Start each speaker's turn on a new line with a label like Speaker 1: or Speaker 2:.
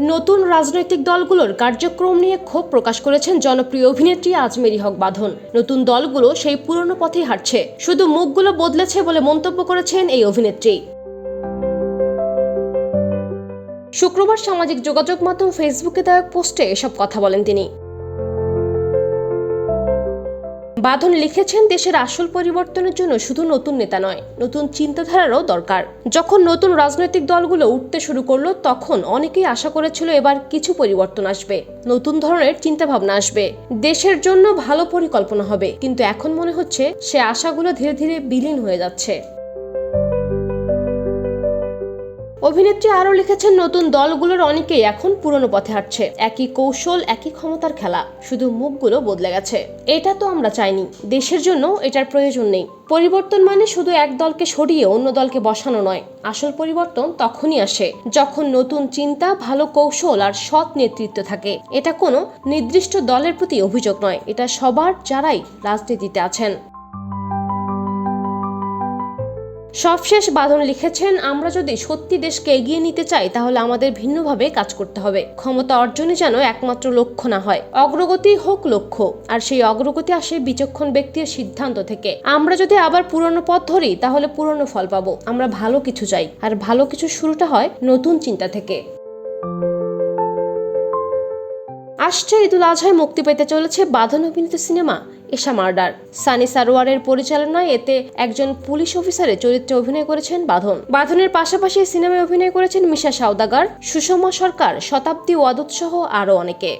Speaker 1: নতুন রাজনৈতিক দলগুলোর কার্যক্রম নিয়ে ক্ষোভ প্রকাশ করেছেন জনপ্রিয় অভিনেত্রী আজমেরি হক বাঁধন। নতুন দলগুলো সেই পুরনো পথেই হাঁটছে। শুধু মুখগুলো বদলেছে বলে মন্তব্য করেছেন এই অভিনেত্রী। শুক্রবার সামাজিক যোগাযোগ মাধ্যম ফেসবুকে দেওয়া পোস্টে এসব কথা বলেন তিনি। বাঁধন লিখেছেন দেশের আসল পরিবর্তনের জন্য শুধু নতুন নেতা নয়, নতুন চিন্তাধারারও দরকার। যখন নতুন রাজনৈতিক দলগুলো উঠতে শুরু করল, তখন অনেকেই আশা করেছিল এবার কিছু পরিবর্তন আসবে, নতুন ধরনের চিন্তাভাবনা আসবে। দেশের জন্য ভালো পরিকল্পনা হবে, কিন্তু এখন মনে হচ্ছে সে আশাগুলো ধীরে ধীরে বিলীন হয়ে যাচ্ছে। অভিনেত্রী আরও লিখেছেন, নতুন দলগুলোর অনেকেই এখন পুরনো পথে হাঁটছে। একই কৌশল, একই ক্ষমতার খেলা। শুধু মুখগুলো বদলে গেছে। এটা তো আমরা চাইনি। দেশের জন্য এটার প্রয়োজন নেই। পরিবর্তন মানে শুধু এক দলকে সরিয়ে অন্য দলকে বসানো নয়। আসল পরিবর্তন তখনই আসে যখন নতুন চিন্তা, ভালো কৌশল আর সৎ নেতৃত্ব থাকে। এটা কোনো নির্দিষ্ট দলের প্রতি অভিযোগ নয়। এটা সবার যারাই রাজনীতিতে আছেন। সবশেষ বাঁধন লিখেছেন, আমরা যদি সত্যি দেশকে এগিয়ে নিতে চাই, তাহলে আমাদের ভিন্নভাবে কাজ করতে হবে। ক্ষমতা অর্জনই যেন একমাত্র লক্ষ্য না হয়। অগ্রগতি হোক লক্ষ্য, আর সেই অগ্রগতি আসে বিচক্ষণ ব্যক্তির সিদ্ধান্ত থেকে। আমরা যদি আবার পুরনো পথ ধরি, তাহলে পুরনো ফল পাবো। আমরা ভালো কিছু চাই, আর ভালো কিছু শুরুটা হয় নতুন চিন্তা থেকে। আসছে ঈদুল আজহায় মুক্তি পেতে চলেছে বাঁধন অভিনীত সিনেমা এশা মার্ডার। সানি সারোয়ারের পরিচালনায় এতে একজন পুলিশ অফিসারের চরিত্রে অভিনয় করেছেন বাঁধন। বাঁধনের পাশাপাশি সিনেমায় অভিনয় করেছেন মিশা সাউদাগার সুষমা সরকার, শতাব্দী ওয়াদুৎসহ আরও অনেকে।